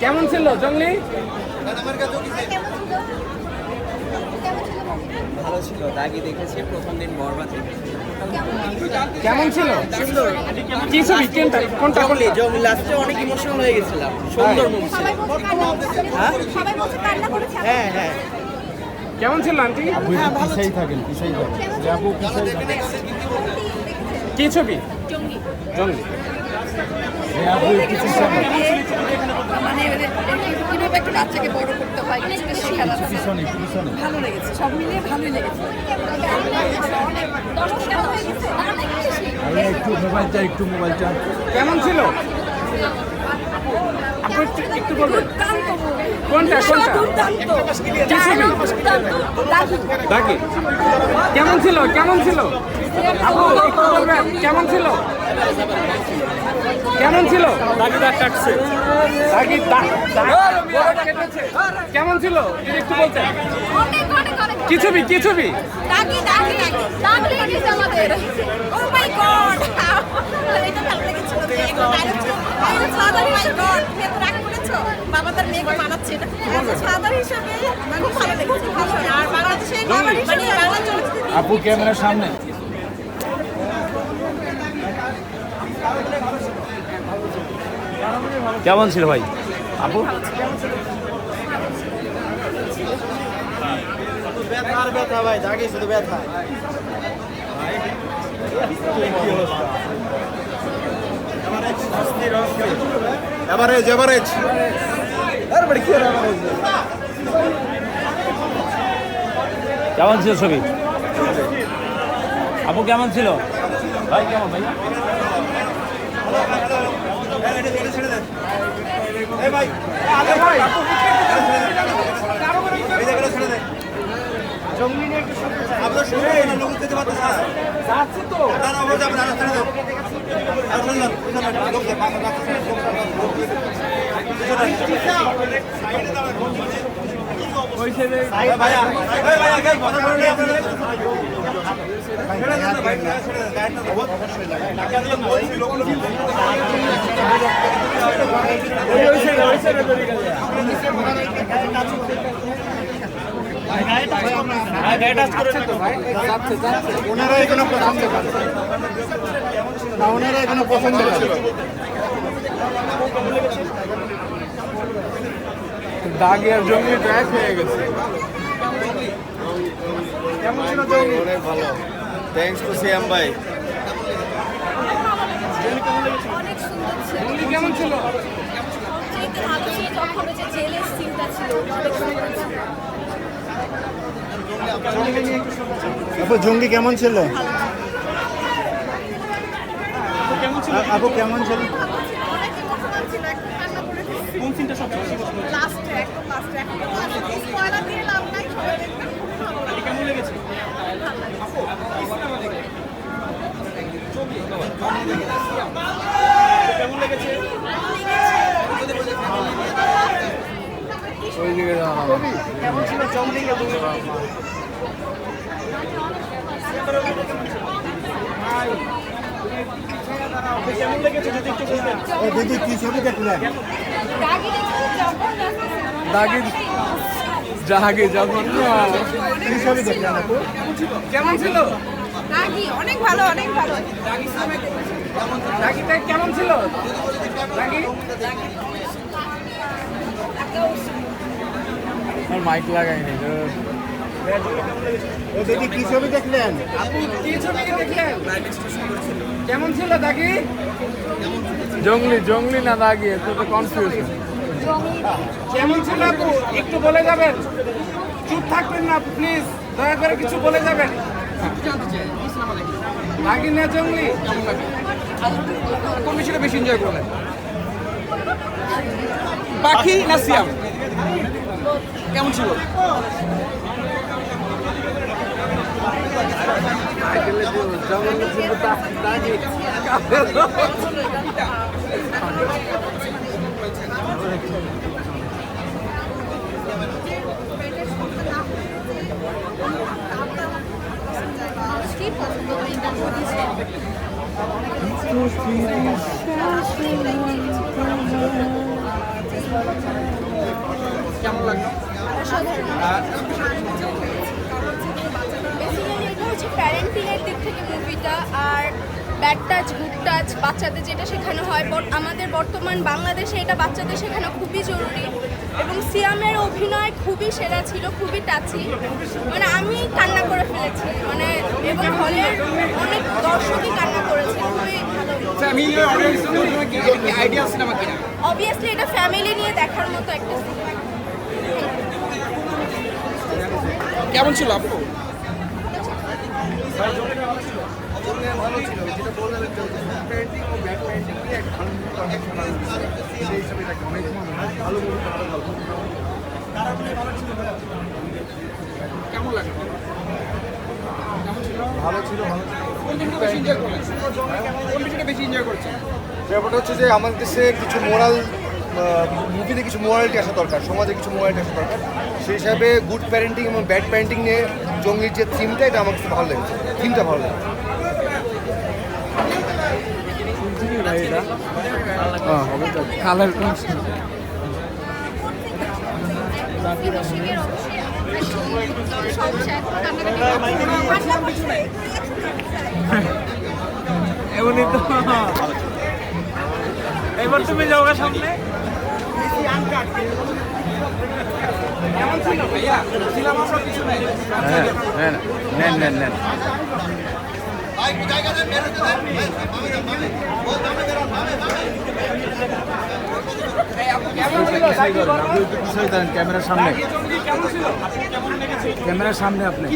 কেমন ছিল জঙ্গলি ভালো ছিল দাগি দেখেছি প্রথম দিন বরবাদ। কেমন ছিল? সুন্দর। কি ছবি? কোনটা? কোনটা? জঙ্গলি জঙ্গলি লাস্টে অনেক ইমোশনাল হয়ে গেছিলাম। সুন্দর মুভি ছিল। সবাই বলছে কান্না করেছে সবাই বলছে কান্না করেছে। হ্যাঁ হ্যাঁ। কেমন ছিল আন্টি? পিছাই থাকেন পিছাই থাকেন। কি ছবি? একটু পিছনে মানে কীভাবে একটা বাচ্চাকে বড় করতে হয় কিছুটা শেখার একটু ভালো লেগেছে সব মিলিয়ে ভালোই লেগেছে। একটু মোবাইলটা একটু মোবাইলটা কেমন ছিল? একটু বলবেন। কোনটা কোনটা? ডাকি কেমন ছিল? কেমন ছিল? কেমন ছিল? কেমন ছিল? কেমন ছিল? একটু বলতেন। কি ছবি ভালো বাবা তার মেয়েকে মানাচ্ছে হিসেবে খুব ভালো লেগেছে আর বাংলাদেশে মানে বাংলা চলচ্চিত্র আপু ক্যামেরার সামনে। কেমন ছিল ভাই? আপু? ব্যথা ভাই দাগি শুধু ব্যথা এভারেজ এভারেজ কেমন ছিল ছবি? আপু কেমন ছিল? ভাই কেমন ভাই? তো ওনারা এখানে পছন্দ করে না ওনারা এখানে পছন্দ করে দাগে আর জঙ্গলি ট্র্যাক হয়ে গেছে। কেমন ছিল জঙ্গলি অনেক ভালো। থ্যাঙ্কস টু সিএম ভাই। কেমন ছিল। জঙ্গি কেমন ছিল? আপু কেমন ছিল? কোন সিনটা সবচেয়ে বেশি পছন্দ লাস্টে একদম লাস্টে এখন তো স্পয়লার দিয়ে লাভ নাই সবাই দেখবেন খুব ভালো লাগে কেমন লেগেছে? কেমন লেগেছে? ওই দিকে কেমন ছিল জঙ্গলি দিদি কি ছবি দেখলেন? দাগি জাহাগে যখন কেমন ছিল? দাগি অনেক ভালো অনেক ভালো। দাগিটা কেমন ছিল? দাগি? মাইক লাগাইনি ও দিদি কি ছবি দেখলেন? আপু কি ছবি দেখলেন? কেমন ছিল দাগি? জঙ্গলি জঙ্গলি না দাগি? তো তো কনফিউশন কেমন ছিল আপু? একটু বলে যাবেন। চুপ থাকবেন না প্লিজ দয়া করে কিছু বলে যাবেন। দাগি না জঙ্গলি? কোন বিষয়টা বেশি এনজয় করলেন পাখি না সিয়াম? কেমন ছিল? স্ট্রিট পছন্দ হয় inter movie Thank you. Basically এটা হচ্ছে দিক থেকে মুভিটা আর ব্যাড টাচ গুড টাচ বাচ্চাদের যেটা শেখানো হয় আমাদের বর্তমান বাংলাদেশে এটা বাচ্চাদের শেখানো খুবই জরুরি এবং সিয়ামের অভিনয় খুবই সেরা ছিল খুবই টাচি মানে আমি কান্না করে ফেলেছি মানে এবং হলের অনেক দর্শকই কান্না করেছে খুবই অবভিয়াসলি এটা ফ্যামিলি নিয়ে দেখার মতো একটা সিনেমা কেমন ছিল আপু? ভালো ছিল যেটা বললাম পেন্টিং ও ব্যাক পেন্টিং নিয়ে একটা ভালো। সেই হিসাবে অনেক ভালো মুভি ভালো গল্প কেমন লাগে ভালো ছিল ভালো ছিল বেশি এনজয় করলেন কোন বিষয়টা বেশি এনজয় করছেন ব্যাপারটা হচ্ছে যে আমাদের দেশে কিছু মোরাল মুভিতে কিছু মোরালিটি আসা দরকার সমাজে কিছু মোরালিটি আসা দরকার। সেই হিসাবে গুড প্যারেন্টিং এবং ব্যাড প্যারেন্টিং নিয়ে জঙ্গলির যে থিমটা এটা আমার খুব ভালো লেগেছে। থিমটা ভালো লেগেছে। কালার এখন কান্নাকাটি এমনই তো। এবার তুমি যাও গা সামনে। হ্যাঁ নেন নেন। ক্যামেরার সামনে। ক্যামেরার সামনে আপনি।